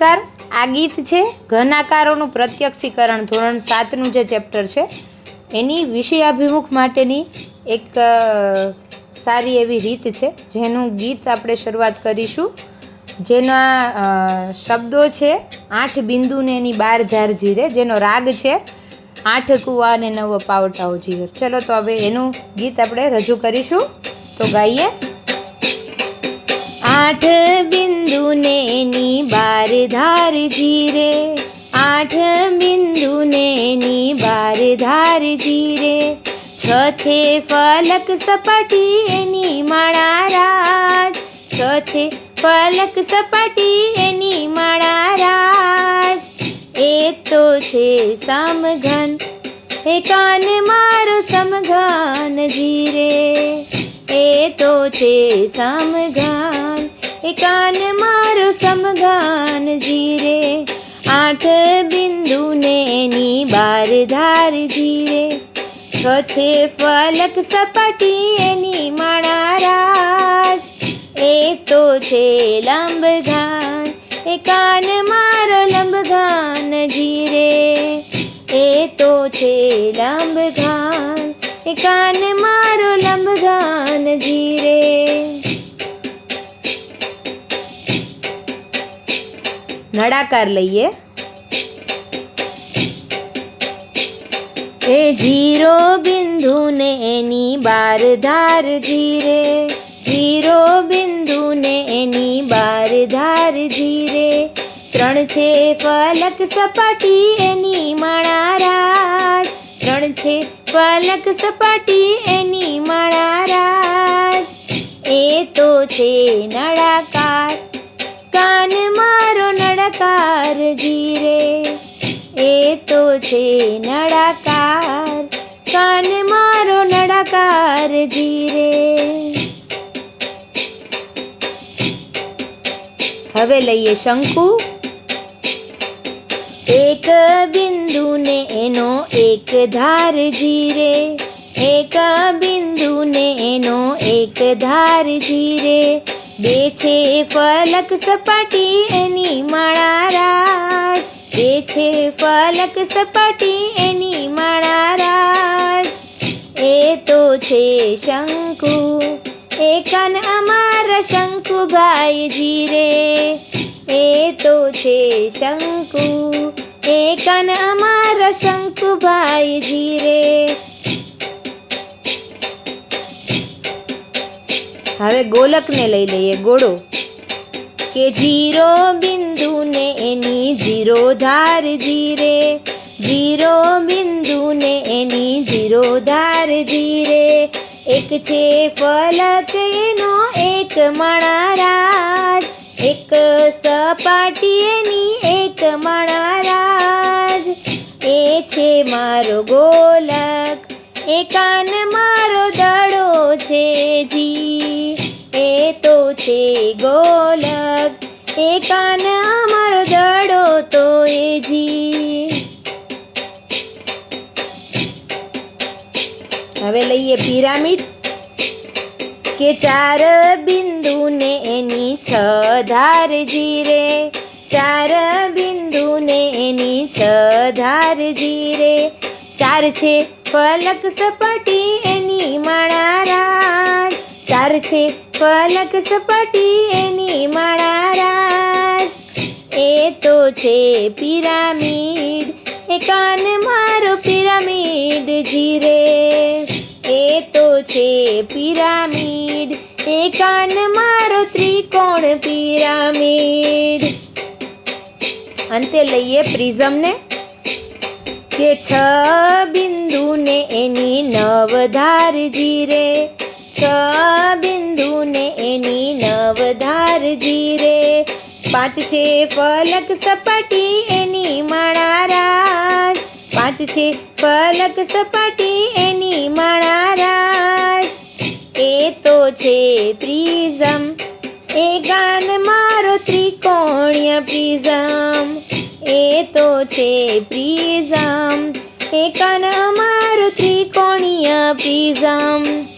નમસ્કાર. આ ગીત છે ઘનાકારોનું પ્રત્યક્ષીકરણ, ધોરણ સાતનું જે ચેપ્ટર છે, એની વિષયાભિમુખ માટેની એક સારી એવી રીત છે, જેનું ગીત આપણે શરૂઆત કરીશું. જેના શબ્દો છે, આઠ બિંદુને એની બાર ધાર જીરે, જેનો રાગ છે, આઠ કુવા અને નવ પાવટાઓ જીવર. ચલો તો હવે એનું ગીત આપણે રજૂ કરીશું. તો ગાઈએ. આઠ બિંદુને ની બાર ધાર જીરે. આઠ બિંદુને ની બાર ધાર જીરે. છ છે ફલક સપાટી એની માળા રાજ. છ છે ફલક સપાટી એની માળા રાજ. એક તો છે સમઘન હે કાન મારો સમઘાન જીરે. એ તો છે સમઘાન એ કાન મારો સમગાન જીરે. આઠ બિંદુને એની બાર ધાર જીરે. છ છે ફલક સપાટી એની રાજ. એ તો છે લંબઘાન એ કાન મારો લંબઘાન જીરે. એ તો છે લંબઘાન એ કાન મારો લંબઘાન જીરે. નળાકાર લઈએ. એ જીરો બિંદુ ને એની બાર ધાર જીરે. જીરો બિંદુને એની બાર ધાર જીરે. ત્રણ છે ફલક સપાટી એની માળા રાજ. ત્રણ છે ફલક સપાટી એની માળા રાજ. એ તો છે નળાકાર. કાન નળકાર જીરે, એ તો છે નળાકાર. કાન મારો નળાકાર જીરે. હવે લઈએ શંકુ. એક બિંદુને એનો એક ધાર જીરે. એક બિંદુને એનો એક ધાર જીરે. બે છે ફલક સપાટી, એની માળા રાજ. બે છે ફલક સપાટી, એની માળા રાજ. એ તો છે શંકુ, એ કાન અમારા શંકુભાઈ જીરે એ તો છે શંકુ, એ કાન અમારા શંકુભાઈ જીરે હવે ગોલકને લઈ લઈએ ગોળો. કે જીરો બિંદુને એની જીરો ધાર જીરે. જીરો બિંદુને એની જીરો ધાર જીરે. એક છે ફલક, એનો એક મણારાજ. એક સપાટી, એની એક મણારાજ. એ છે મારો ગોલક, એ કાન મારો દડો છે ગોલક. એ કાન અમારો તો એ જી. હવે લઈએ પિરામિડ. કે ચાર બિંદુને એની છ ધાર જીરે. ચાર બિંદુને એની છ ધાર જીરે. ચાર છે ફલક સપાટી એની મણારા ચાર છે ફલક સપાટી એની માળા રાજ. એ તો છે પિરામિડ, એ કાન મારો પિરામિડ જીરે. એ તો છે પિરામિડ, એ કાન મારો ત્રિકોણ પિરામિડ. અંતે લઈએ પ્રિઝમને. કે છ બિંદુને એની નવ ધાર જીરે. બિંદુને એની નવ ધાર જીરે. પાંચ છે ફલક સપાટી એની માળા રાજ. પાંચ છે ફલક સપાટી એની માળા રાજ. એ તો છે પ્રિઝમ. એ ગાન મારો ત્રિકોણીય પ્રિઝમ. એ તો છે પ્રિઝમ. એ કાન અમારો ત્રિકોણીય પ્રિઝમ.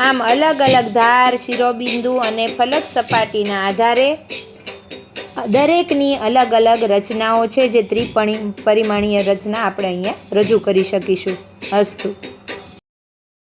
આમ અલગ અલગ ધાર, શિરોબિંદુ અને ફલક સપાટીના આધારે દરેકની અલગ અલગ રચનાઓ છે જે ત્રિપણી પરિમાણીય રચના આપણે અહીંયા રજૂ કરી શકીશું. અસ્તુ.